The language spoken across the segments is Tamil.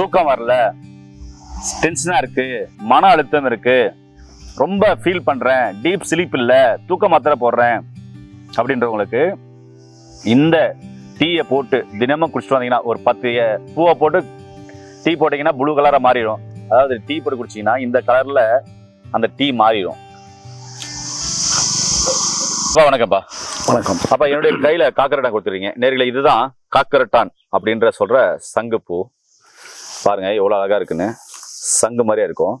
தூக்கம் வரல. டென்ஷனா இருக்கு. மன அழுத்தம் இருக்கு. ரொம்ப ஃபீல் பண்றேன். டீப் ஸ்லீப் இல்ல. தூக்க மாத்திரை போடுறேன். அப்படின்றவங்களுக்கு இந்த டீயை போட்டு தினமும் குடிச்சிட்டு வந்தீங்கன்னா ஒரு பத்து பூவை போட்டு டீ போட்டீங்கன்னா ப்ளூ கலரா மாறிடும். அதாவது டீ போட்டு குடிச்சீங்கன்னா இந்த கலர்ல அந்த டீ மாறிடும். அப்பா வணக்கம்ப்பா. வணக்கம். அப்ப என்னுடைய கையில காக்கரட்டான் கொடுத்துருக்கீங்க நேரில் இதுதான் காக்கரட்டான் அப்படின்ற சொல்ற சங்குப்பூ. பாருங்க எவ்வளவு அழகா இருக்குன்னு. சங்கு மாதிரியா இருக்கும்.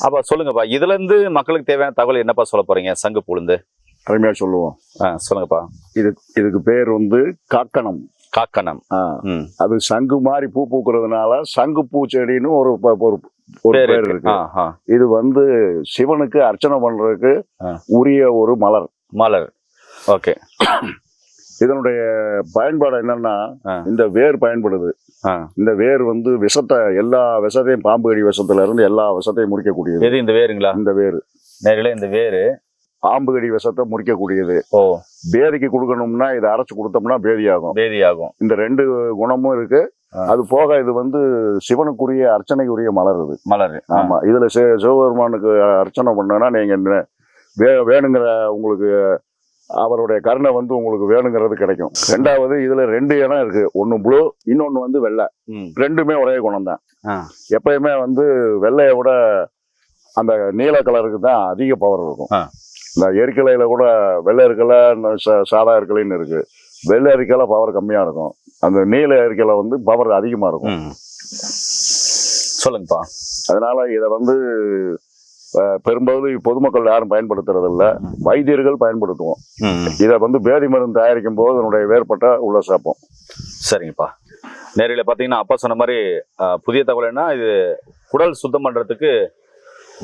அப்ப சொல்லுங்கப்பா இதுல இருந்து மக்களுக்கு தேவையான தகவல் என்னப்பா சொல்ல போறீங்க? சங்குப்பூலேருந்து அருமையா சொல்லுவோம். ஆ சொல்லுங்கப்பா. இது இதுக்கு பேர் வந்து காக்கணம். காக்கணம். ஆ, அது சங்கு மாதிரி பூ பூக்கிறதுனால சங்கு பூ செடின்னு ஒரு ஒரு பேர் இருக்கு. இது வந்து சிவனுக்கு அர்ச்சனை பண்றதுக்கு ஆ. உரிய ஒரு மலர். மலர். ஓகே. இதனுடைய பயன்பாடு என்னன்னா. இந்த வேர் பயன்படுது. இந்த வேர் வந்து விஷத்தை எல்லா விஷத்தையும் பாம்பு கடி விஷத்துல இருந்து எல்லா விஷத்தையும் முறிக்கக்கூடியது. எது இந்த வேருங்களா? இந்த வேர். நேரில் இந்த வேரு. பாம்பு கடி விஷத்தை முறிக்கக்கூடியது. ஓ. பேதிக்கு கொடுக்கணும்னா இதை அரைச்சு கொடுத்தோம்னா பேதியாகும் வேதி ஆகும் இந்த ரெண்டு குணமும் இருக்கு. அது போக இது வந்து சிவனுக்குரிய அர்ச்சனைக்குரிய மலர். இது மலர் ஆமா. இதுல சிவ- சிவபெருமானுக்கு அர்ச்சனை பண்ணனா நீங்க வே வேணுங்கிற உங்களுக்கு அவருடைய கருணை வந்து உங்களுக்கு வேணுங்கிறது கிடைக்கும். ரெண்டாவது இதுல ரெண்டு இடம் இருக்கு. ஒன்னு ப்ளூ இன்னொன்னு வந்து வெள்ளை. ரெண்டுமே ஒரே குணம் தான். எப்பயுமே வந்து வெள்ளையை விட அந்த நீல கலருக்கு தான் அதிக பவர் இருக்கும். இந்த எரிக்கலையில கூட வெள்ளை இருக்கலை சாதா இருக்கலைன்னு இருக்கு. வெள்ளை எரிக்கலை பவர் கம்மியா இருக்கும். அந்த நீல எரிக்கலை வந்து பவர் அதிகமா இருக்கும். சொல்லுங்கப்பா. அதனால இதை வந்து பெரும்பாலும் பொதுமக்கள் யாரும் பயன்படுத்துறது இல்ல ம். வைத்தியர்கள் பயன்படுத்துவோம். இதை வந்து பேதி மருந்து தயாரிக்கும் போது அதனுடைய வேறுபட்ட உள்ள சேர்ப்போம் சரிங்கப்பா. நேரில் பார்த்தீங்கன்னா அப்பா சொன்ன மாதிரி புதிய தகவல் என்ன இது குடல் சுத்தம் பண்ணுறதுக்கு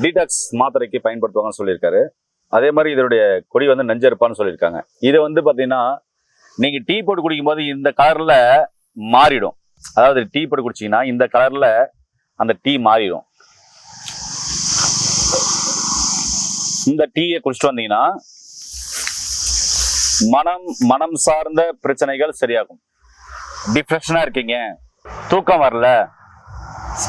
டீடாக்ஸ் மாத்திரைக்கு பயன்படுத்துவாங்கன்னு சொல்லியிருக்காரு. அதே மாதிரி இதனுடைய கொடி வந்து நஞ்சருப்பான்னு சொல்லியிருக்காங்க. இதை வந்து பார்த்தீங்கன்னா நீங்கள் டீ போட்டு குடிக்கும்போது இந்த கலரில் மாறிடும். அதாவது டீ போட்டு குடிச்சீங்கன்னா இந்த கலரில் அந்த டீ மாறிடும். இந்த டீயை குடிச்சிட்டு வந்தீங்கன்னா மனம் மனம் சார்ந்த பிரச்சனைகள் சரியாகும். டிப்ரெஷனாக இருக்கீங்க. தூக்கம் வரல.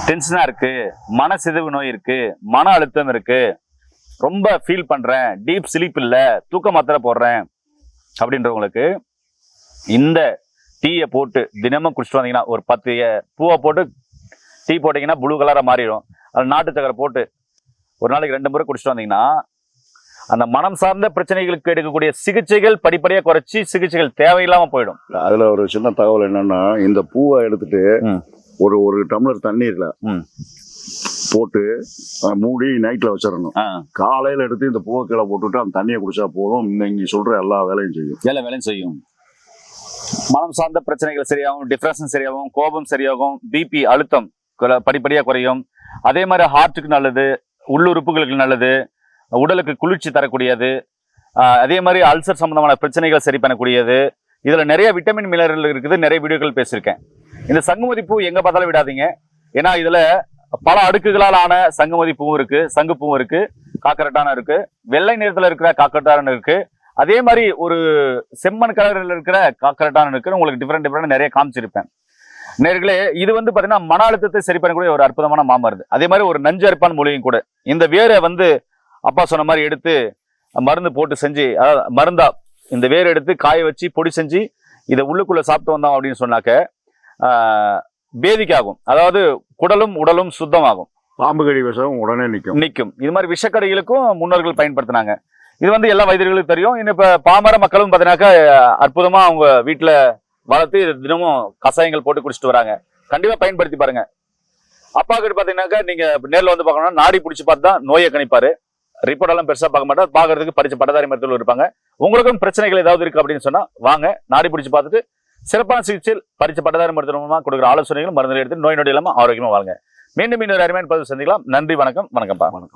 டென்ஷனா இருக்கு. மனசிதைவு நோய் இருக்கு. மன அழுத்தம் இருக்கு. ரொம்ப ஃபீல் பண்றேன். டீப் ஸ்லீப் இல்லை. தூக்க மாத்திரை போடுறேன். அப்படின்றவங்களுக்கு இந்த டீயை போட்டு தினமும் குடிச்சிட்டு வந்தீங்கன்னா ஒரு பத்து பூவை போட்டு டீ போட்டிங்கன்னா ப்ளூ கலரா மாறிடும். அது நாட்டு சக்கரை போட்டு ஒரு நாளைக்கு ரெண்டு முறை குடிச்சிட்டு வந்தீங்கன்னா அந்த மனம் சார்ந்த பிரச்சனைகளுக்கு எடுக்கக்கூடிய சிகிச்சைகள் படிப்படியாக குறைச்சி சிகிச்சைகள் தேவையில்லாம போயிடும் அதுல ஒரு சின்ன தகவல் என்னன்னா இந்த பூவை எடுத்துட்டு. ஒரு ஒரு டம்ளர் தண்ணீர்ல. போட்டு மூடி நைட்ல வச்சிடணும். காலையில எடுத்து இந்த பூவை கீழே போட்டுட்டு அந்த தண்ணியை குடிச்சா போதும் நீங்க சொல்ற எல்லா வேலையும் செய்யும் எல்லா வேலையும் செய்யும் மனம் சார்ந்த பிரச்சனைகள் சரியாகும் டிப்ரெஷன் சரியாகும் கோபம் சரியாகும் பிபி அழுத்தம் குற- படிப்படியா குறையும் அதே மாதிரி ஹார்ட்டுக்கு நல்லது உள்ளுறுப்புகளுக்கு நல்லது உடலுக்கு குளிர்ச்சி தரக்கூடியது அதே மாதிரி அல்சர் சம்பந்தமான பிரச்சனைகள் சரி பண்ணக்கூடியது. இதில் நிறைய விட்டமின் மினரல் இருக்குது நிறைய வீடியோக்கள் பேசியிருக்கேன். இந்த சங்குமதி பூ எங்கே பார்த்தாலும் விடாதீங்க. ஏன்னா இதில் பல அடுக்குகளால் ஆன சங்குமதி பூவும் இருக்குது சங்கு பூவும் இருக்குது காக்கரட்டான இருக்குது வெள்ளை நிறத்தில் இருக்கிற காக்கரட்டான இருக்குது அதே மாதிரி ஒரு செம்மண் கலரில் இருக்கிற காக்கரட்டான இருக்குது உங்களுக்கு டிஃப்ரெண்ட் டிஃப்ரெண்ட் நிறைய காமிச்சிருப்பேன். நேர்களே இது வந்து பார்த்தீங்கன்னா மன அழுத்தத்தை சரி பண்ணக்கூடிய ஒரு அற்புதமான மாமருந்து அதே மாதிரி ஒரு நஞ்சு அரிப்பான் மூலிகையும் கூட. இந்த வேரை வந்து அப்பா சொன்ன மாதிரி எடுத்து மருந்து போட்டு செஞ்சு அதாவது மருந்தா இந்த வேர் எடுத்து காய வச்சு பொடி செஞ்சு இதை உள்ளுக்குள்ள சாப்பிட்டு வந்தோம் அப்படின்னு சொன்னாக்க பேதிக்காகும். அதாவது குடலும் உடலும் சுத்தமாகும். பாம்பு கடி விஷம் உடனே நிற்கும் நிற்கும் இது மாதிரி விஷக்கடிகளுக்கும் முன்னோர்கள் பயன்படுத்தினாங்க. இது வந்து எல்லா வைத்தியர்களுக்கும் தெரியும். இன்னும் இப்ப பாமர மக்களும் பார்த்தீங்கன்னாக்கா அற்புதமா அவங்க வீட்டுல வளர்த்து இது தினமும் கஷாயங்கள் போட்டு குடிச்சிட்டு வராங்க. கண்டிப்பா பயன்படுத்தி பாருங்க. அப்பா கிட்ட பாத்தீங்கன்னாக்கா நீங்க நேர்ல வந்து பார்க்கணும்னா நாடி பிடிச்சி பார்த்து தான் நோயை கணிப்பாரு. ரிப்போர்ட் எல்லாம் பெருசா பார்க்க மாட்டார். பாக்குறதுக்கு படிச்ச பட்டதாரி மருத்துவர்கள் இருப்பாங்க. உங்களுக்கும் பிரச்சனைகள் ஏதாவது இருக்கு அப்படின்னு சொன்னா வாங்க நாடி பிடிச்சி பார்த்துட்டு சிறப்பான சிகிச்சையில் படிச்ச பட்டதாரி மருத்துவ கொடுக்குற ஆலோசனைகளும் மருந்து எடுத்து நோய் நொடி இல்லாமல் ஆரோக்கியமா வாங்க மீண்டும் மீண்டும் அருமையான பதிவு சந்திக்கலாம். நன்றி வணக்கம் வணக்கம்ப்பா. வணக்கம்